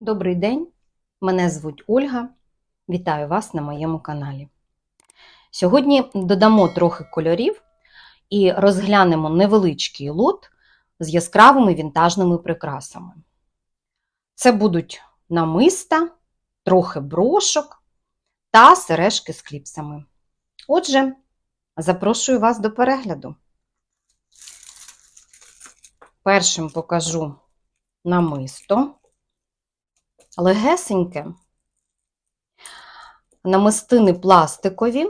Добрий день, мене звуть Ольга. Вітаю вас на моєму каналі. Сьогодні додамо трохи кольорів і розглянемо невеличкий лот з яскравими вінтажними прикрасами. Це будуть намиста, трохи брошок та сережки з кліпсами. Отже, запрошую вас до перегляду. Першим покажу намисто. Легесеньке, намистини пластикові,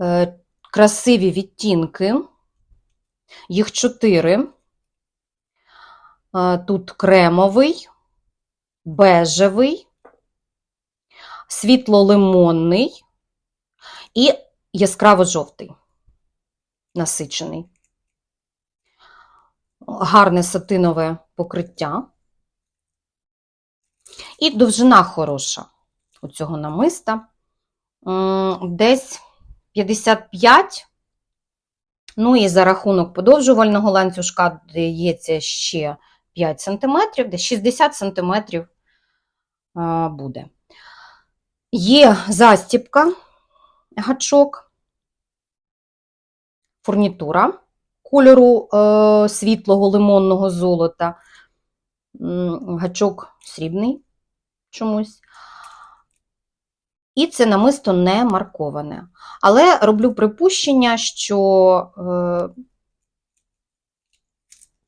е, красиві відтінки, їх чотири. Е, Тут кремовий, бежевий, світло-лимонний і яскраво-жовтий, насичений. Гарне сатинове покриття. І довжина хороша у цього намиста. Десь 55. Ну і за рахунок подовжувального ланцюжка дається ще 5 см, десь 60 см буде. Є застіпка, гачок, фурнітура кольору е, світлого лимонного золота. Гачок срібний чомусь. І це намисто не марковане. Але роблю припущення, що е,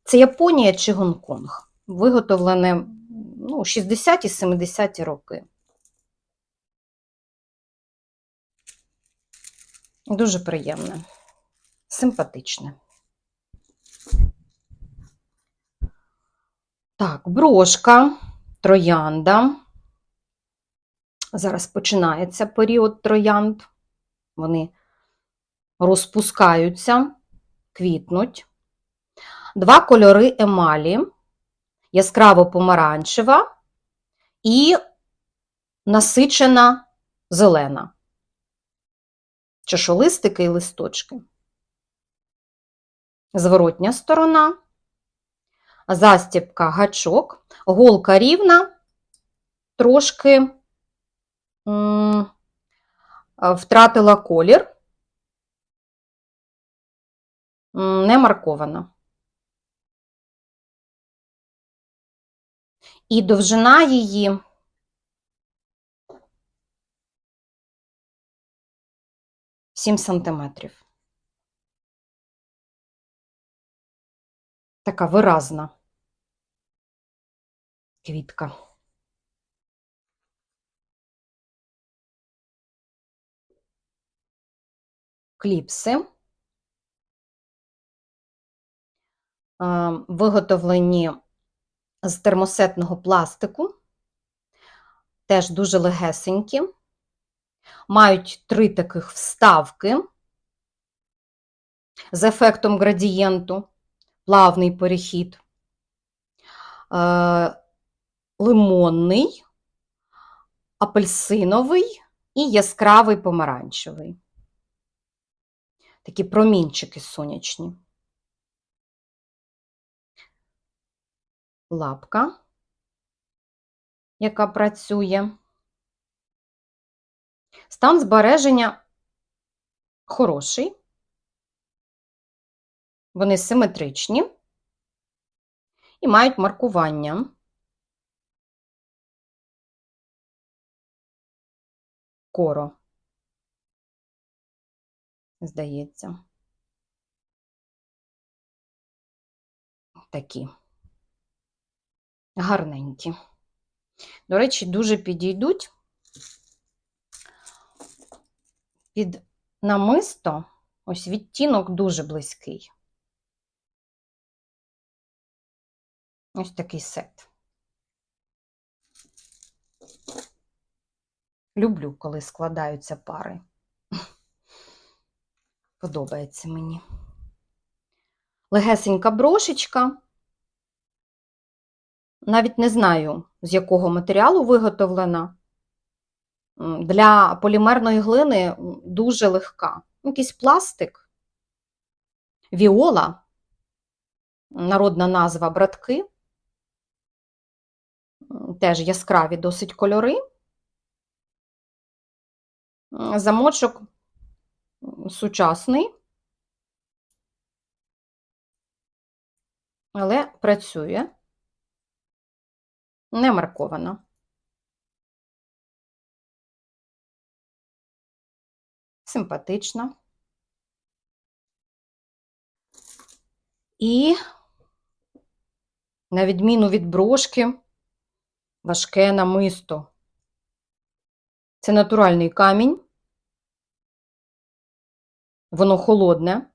це Японія чи Гонконг. Виготовлене ну, 60-70 роки. Дуже приємне, симпатичне. Так, брошка, троянда. Зараз починається період троянд. Вони розпускаються, квітнуть. Два кольори емалі, яскраво помаранчева і насичена зелена. Чашолистики і листочки. Зворотня сторона, застібка гачок, голка рівна, трошки втратила колір, не маркована. І довжина її сім сантиметрів. Така виразна квітка. Кліпси. Виготовлені з термосетного пластику, теж дуже легесенькі, мають три таких вставки з ефектом градієнту, плавний перехід, е, лимонний, апельсиновий і яскравий помаранчевий. Такі промінчики сонячні. Лапка, яка працює. Стан збереження хороший. Вони симетричні і мають маркування. Коро, здається. Такі гарненькі. До речі, дуже підійдуть під намисто, ось відтінок дуже близький. Ось такий сет. Люблю, коли складаються пари. Подобається мені. Легесенька брошечка. Навіть не знаю, з якого матеріалу виготовлена. Для полімерної глини дуже легка. Якийсь пластик. Віола, народна назва братки. Теж яскраві досить кольори. Замочок сучасний, але працює. Не маркована. Симпатична. І, на відміну від брошки, важке намисто. Це натуральний камінь. Воно холодне.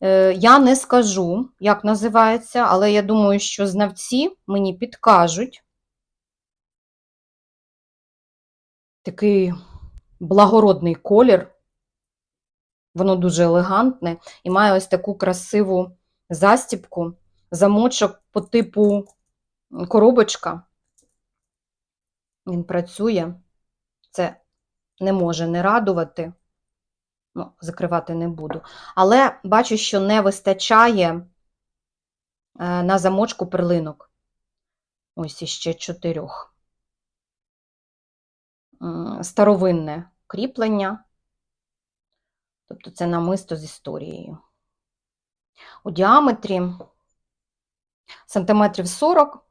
Е, Я не скажу, як називається, але я думаю, що знавці мені підкажуть. Такий благородний колір. Воно дуже елегантне і має ось таку красиву застібку, замочок по типу коробочка. Він працює. Це не може не радувати. Ну, закривати не буду. Але бачу, що не вистачає е, на замочку перлинок. Ось іще чотирьох. Старовинне кріплення. Тобто це намисто з історією. У діаметрі сантиметрів 40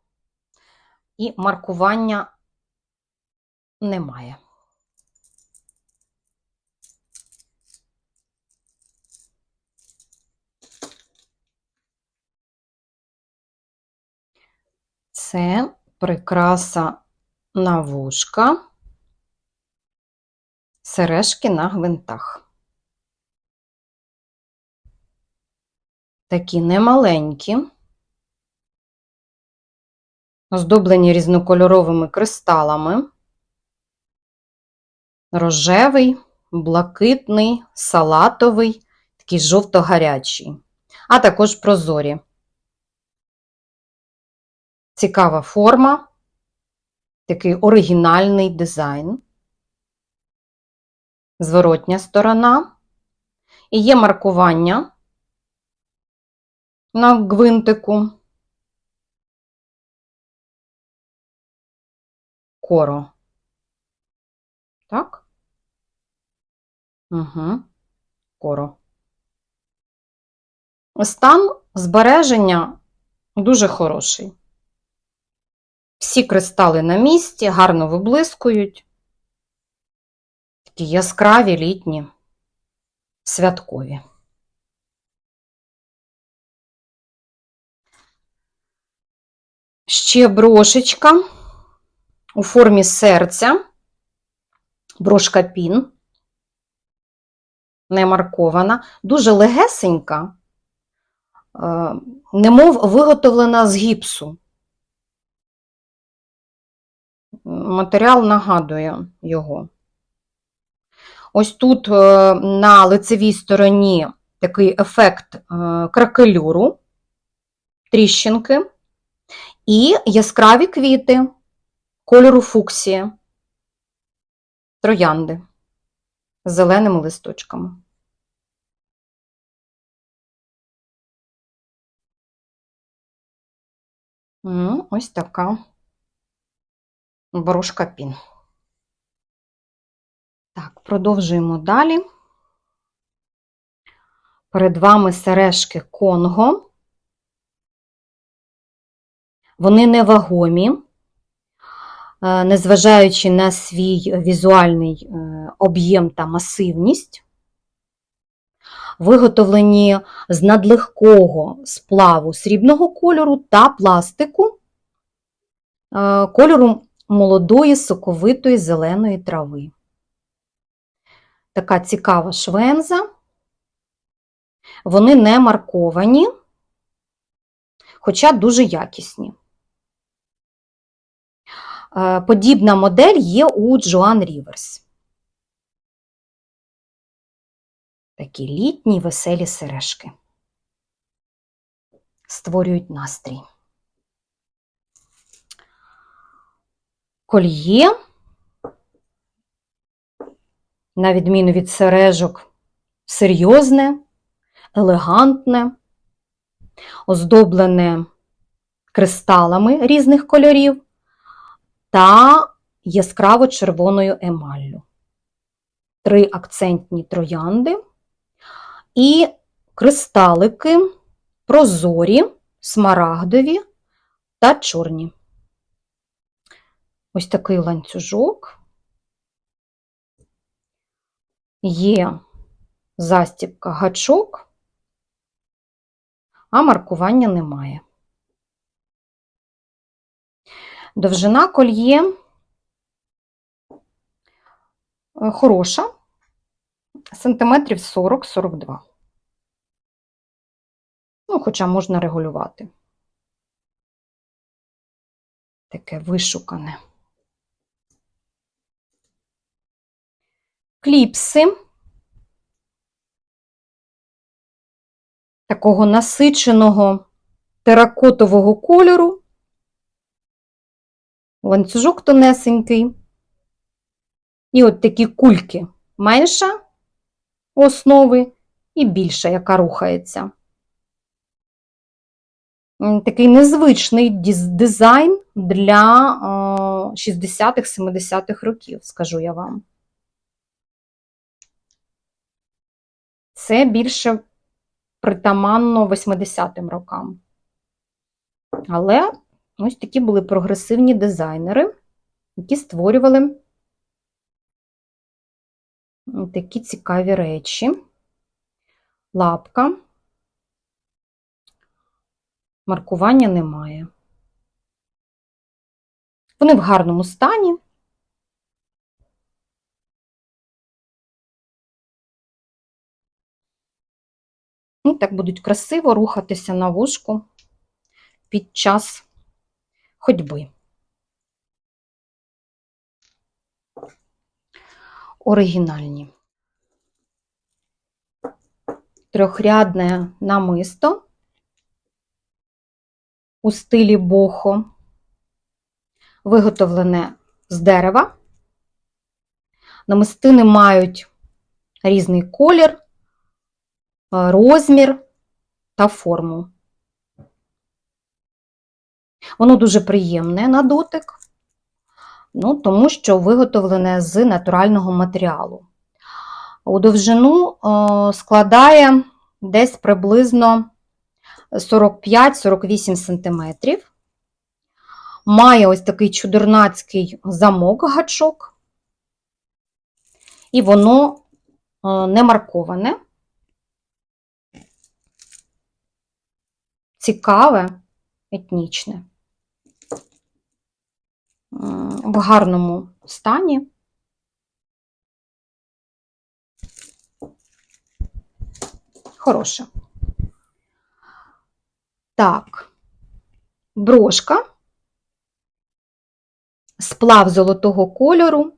і маркування немає. Це прикраса на вушка, сережки на гвинтах. Такі немаленькі, оздоблені різнокольоровими кристалами. Рожевий, блакитний, салатовий, такий жовто-гарячий, а також прозорі. Цікава форма, такий оригінальний дизайн, зворотня сторона. І є маркування на гвинтику. Коро. Так? Угу. Коро. Стан збереження дуже хороший. Всі кристали на місці, гарно виблискують. Такі яскраві, літні, святкові. Ще брошечка у формі серця, брошка пін, не маркована, дуже легесенька, е, немов виготовлена з гіпсу. Матеріал нагадує його. Ось тут е, на лицевій стороні такий ефект е, кракелюру, тріщинки і яскраві квіти кольору фуксія, троянди з зеленими листочками. М, Ось така брошка пін. Так, продовжуємо далі. Перед вами сережки Конго. Вони невагомі, незважаючи на свій візуальний е, об'єм та масивність. Виготовлені з надлегкого сплаву срібного кольору та пластику е, кольору молодої соковитої зеленої трави. Така цікава швенза. Вони не марковані, хоча дуже якісні. Е, Подібна модель є у Джоан Ріверс. Такі літні веселі сережки. Створюють настрій. Кольє на відміну від сережок, серйозне, елегантне, оздоблене кристалами різних кольорів та яскраво червоною емаллю. Три акцентні троянди і кристалики прозорі, смарагдові та чорні. Ось такий ланцюжок. Є застібка гачок, а маркування немає. Довжина кольє е, хороша, сантиметрів 40-42. Ну, хоча можна регулювати. Таке вишукане. Кліпси такого насиченого теракотового кольору, ланцюжок тонесенький, і от такі кульки менша основи і більша, яка рухається. Такий незвичний дизайн для е, 60-х-70-х років, скажу я вам. Це більше притаманно 80-м рокам. Але ось такі були прогресивні дизайнери, які створювали такі цікаві речі. Лапка. Маркування немає. Вони в гарному стані. І так будуть красиво рухатися на вушку під час ходьби. Оригінальні. Трьохрядне намисто у стилі бохо, виготовлене з дерева. Намистини мають різний колір, розмір та форму. Воно дуже приємне на дотик, ну, тому що виготовлене з натурального матеріалу. У довжину е, складає десь приблизно 45-48 см. Має ось такий чудернацький замок гачок, і воно е, не марковане. Цікаве, етнічне, в гарному стані. Хороше. Так, брошка, сплав золотого кольору,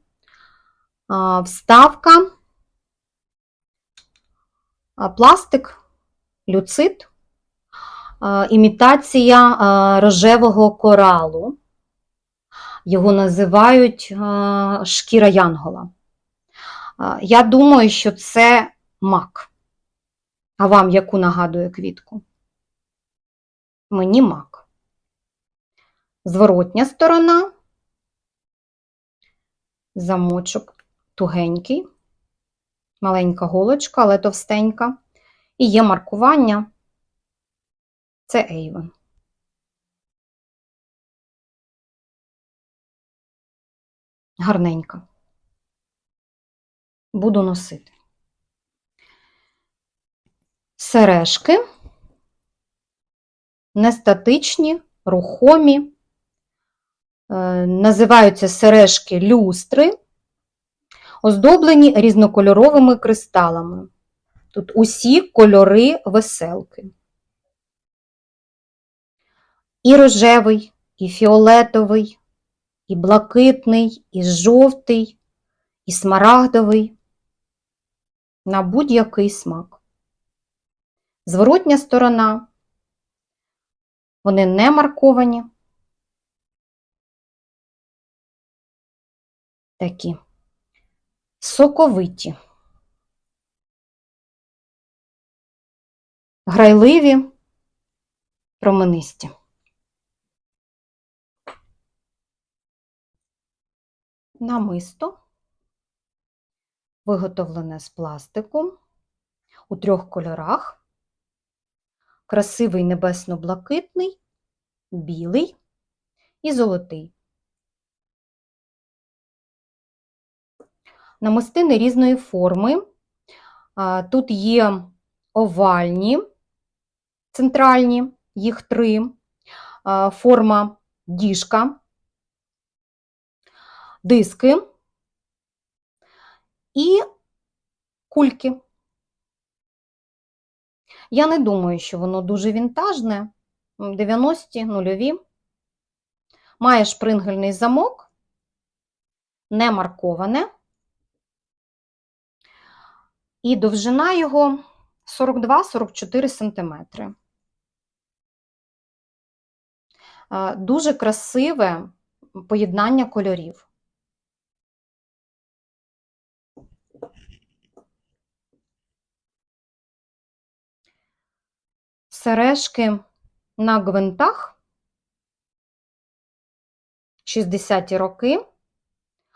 вставка, пластик, люцит, імітація рожевого коралу. Його називають шкіра янгола. Я думаю, що це мак. А вам яку нагадує квітку? Мені мак. Зворотня сторона, замочок тугенький, маленька голочка, але товстенька. І є маркування. Це Avon. Гарненька. Буду носити. Сережки нестатичні, рухомі, е, називаються сережки люстри, оздоблені різнокольоровими кристалами. Тут усі кольори веселки. І рожевий, і фіолетовий, і блакитний, і жовтий, і смарагдовий. На будь-який смак. Зворотня сторона. Вони не марковані. Такі соковиті, грайливі, променисті. Намисто виготовлене з пластику у трьох кольорах. Красивий небесно-блакитний, білий і золотий. Намистини різної форми. Тут є овальні, центральні, їх три, форма діжка, диски і кульки. Я не думаю, що воно дуже вінтажне, 90-ті, нульові. Має шпрингельний замок, не марковане. І довжина його 42-44 см. Дуже красиве поєднання кольорів. Сережки на гвинтах. 60-ті роки,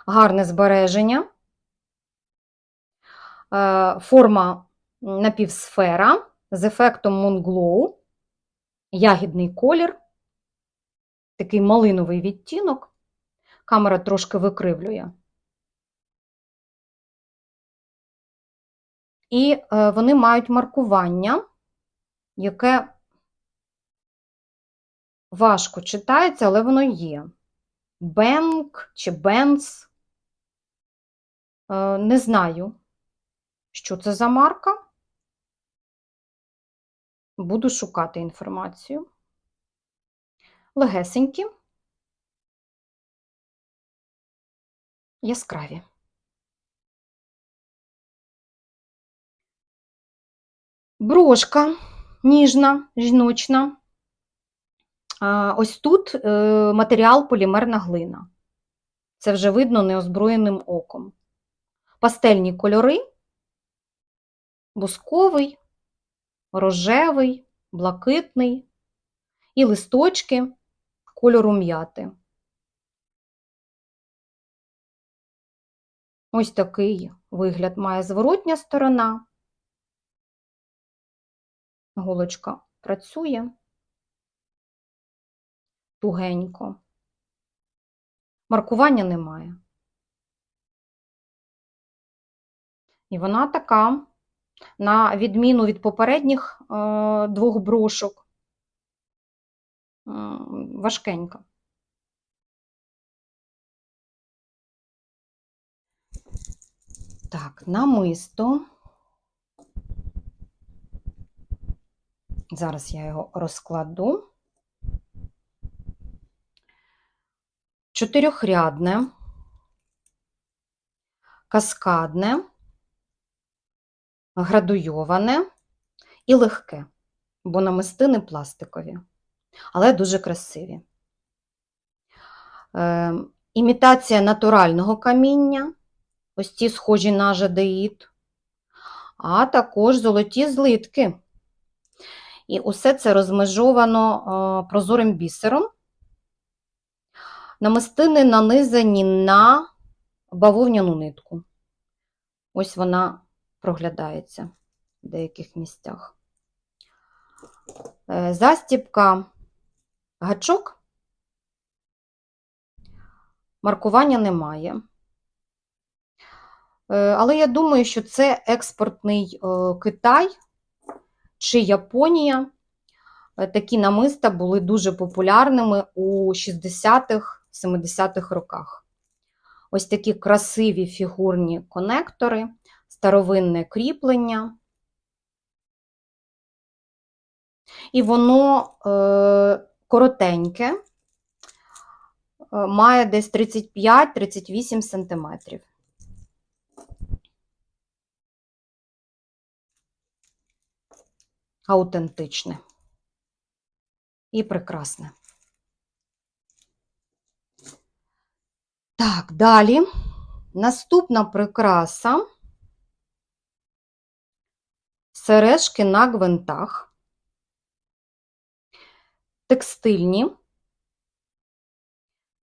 гарне збереження, Е, форма напівсфера з ефектом Moonglow, ягідний колір, такий малиновий відтінок, камера трошки викривлює. І е, вони мають маркування, яке важко читається, але воно є. Бенк чи Бенц. Е, не знаю, що це за марка. Буду шукати інформацію. Легесенькі, яскраві. Брошка ніжна, жіночна. Ось тут е, матеріал полімерна глина. Це вже видно неозброєним оком. Пастельні кольори, бусковий, рожевий, блакитний і листочки кольору м'яти. Ось такий вигляд має зворотня сторона. Голочка працює тугенько. Маркування немає. І вона така, на відміну від попередніх е, двох брошок, важкенька. Так, намисто. Зараз я його розкладу. Чотирьохрядне, каскадне, градуйоване і легке, бо намистини пластикові, але дуже красиві. Е, Імітація натурального каміння, ось ці схожі на жадеїд, а також золоті злитки. І усе це розмежовано е, прозорим бісером. Намистини нанизані на бавовняну нитку. Ось вона проглядається в деяких місцях. Е, застіпка гачок, маркування немає. Е, але я думаю, що це експортний Китай чи Японія. Такі намиста були дуже популярними у 60-х, 70-х роках. Ось такі красиві фігурні конектори старовинне кріплення. І воно е, коротеньке, е, має десь 35-38 см. Аутентичне і прекрасне. Так, далі Наступна прикраса сережки на гвинтах, текстильні.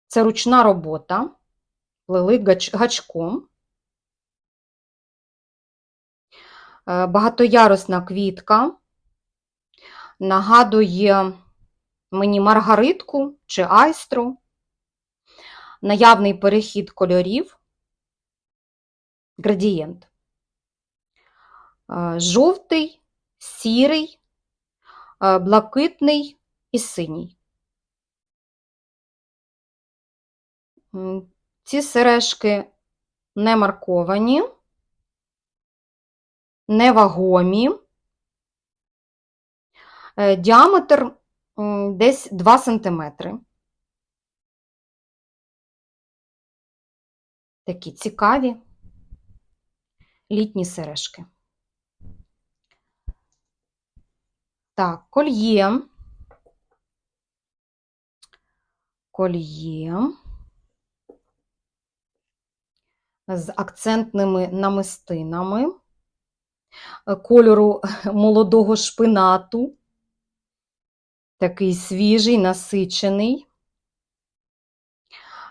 Це ручна робота, плели гач- гачком. Е, Багатоярусна квітка. Нагадує мені маргаритку чи айстру. Наявний перехід кольорів. Градієнт. Е, Жовтий, сірий, е, блакитний і синій. Ці сережки не марковані, невагомі. Е, Діаметр десь 2 см. Такі цікаві літні сережки. Так, кольє. Кольє з акцентними намистинами е, кольору молодого шпинату. Такий свіжий, насичений.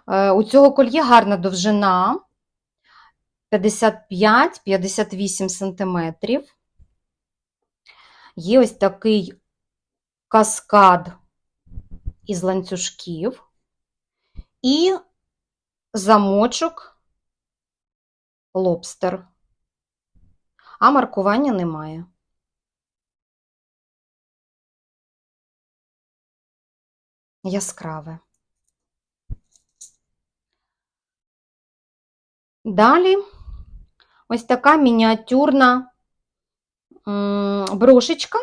Е, У цього кольє гарна довжина 55-58 сантиметрів. Є ось такий каскад із ланцюжків і замочок лобстер. А маркування немає. Яскраве. Далі ось така мініатюрна брошечка,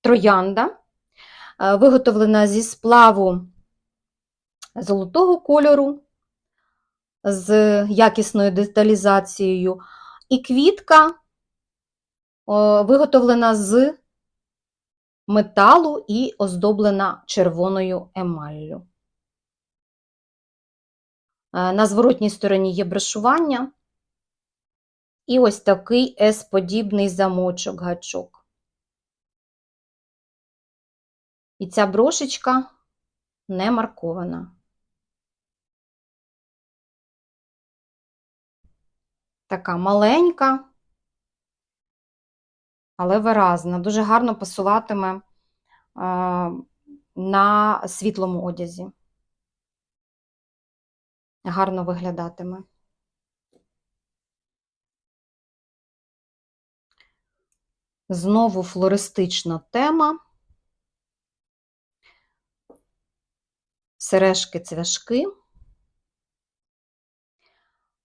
троянда, е, виготовлена зі сплаву золотого кольору, з якісною деталізацією, і квітка виготовлена з металу і оздоблена червоною емаллю. Е, На зворотній стороні є брошування. І ось такий S-подібний замочок, гачок. І ця брошечка не маркована. Така маленька, але виразна. Дуже гарно пасуватиме е, на світлому одязі. Гарно виглядатиме. Знову флористична тема. Сережки цвяшки,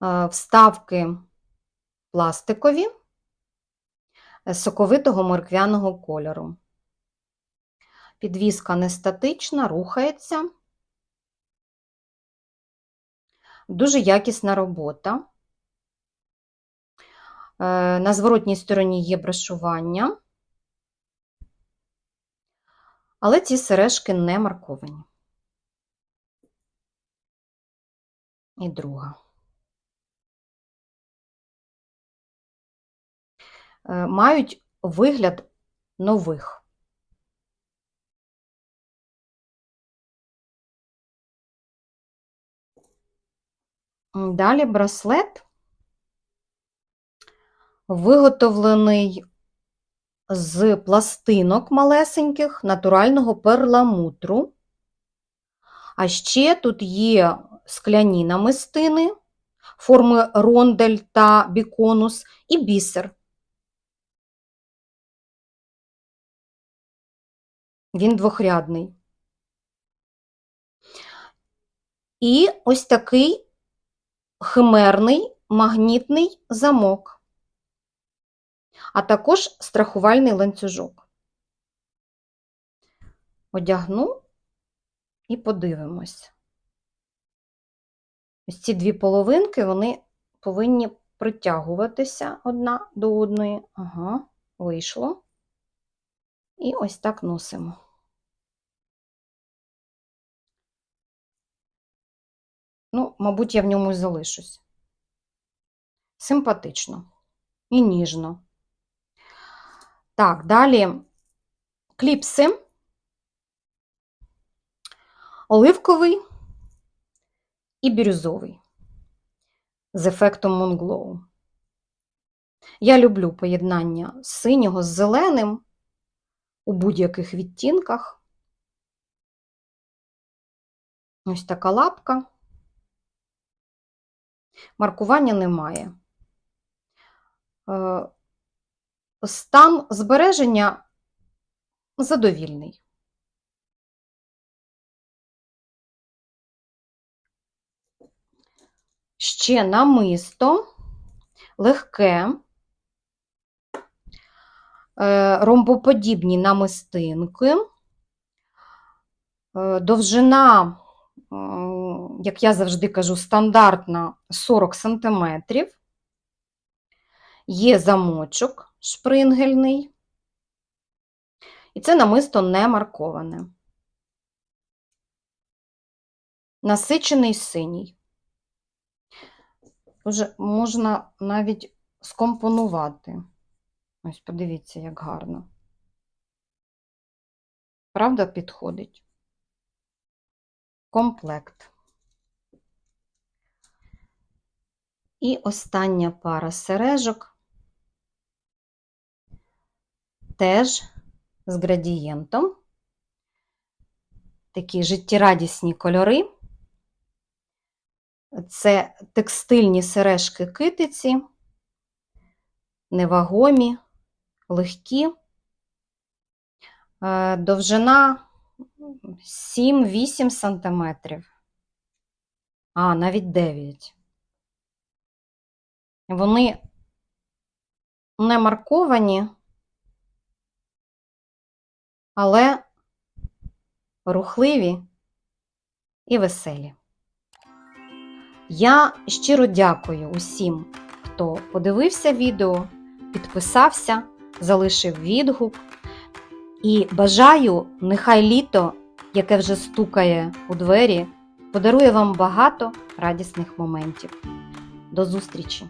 Е, вставки пластикові соковитого морквяного кольору. Підвіска не статична, рухається. Дуже якісна робота. Е, На зворотній стороні є брошування, але ці сережки не марковані. І друга. Мають вигляд нових. Далі браслет виготовлений з пластинок малесеньких натурального перламутру. А ще тут є скляні намистини форми рондель та біконус і бісер. Він двохрядний. І ось такий химерний магнітний замок, а також страхувальний ланцюжок. Одягну і подивимось. Ось ці дві половинки, вони повинні притягуватися одна до одної. Ага, вийшло. І ось так носимо. Ну, мабуть, я в ньому залишусь. Симпатично і ніжно. Так, далі кліпси. Оливковий і бірюзовий з ефектом Moonglow. Я люблю поєднання синього з зеленим у будь-яких відтінках. Ось така лапка. Маркування немає. Е, Стан збереження задовільний. Ще намисто легке, ромбоподібні намистинки, Е, довжина, як я завжди кажу, стандартна 40 см. Є замочок шпрингельний. І це намисто не марковане. Насичений синій. Вже можна навіть скомпонувати. Ось подивіться, як гарно. Правда, підходить? Комплект. І остання пара сережок теж з градієнтом. Такі життєрадісні кольори. Це текстильні сережки китиці, невагомі, легкі, Е, довжина 7-8 сантиметрів, а навіть 9. Вони не марковані, але рухливі і веселі. Я щиро дякую усім, хто подивився відео, підписався, залишив відгук. І бажаю, нехай літо, яке вже стукає у двері, подарує вам багато радісних моментів. До зустрічі!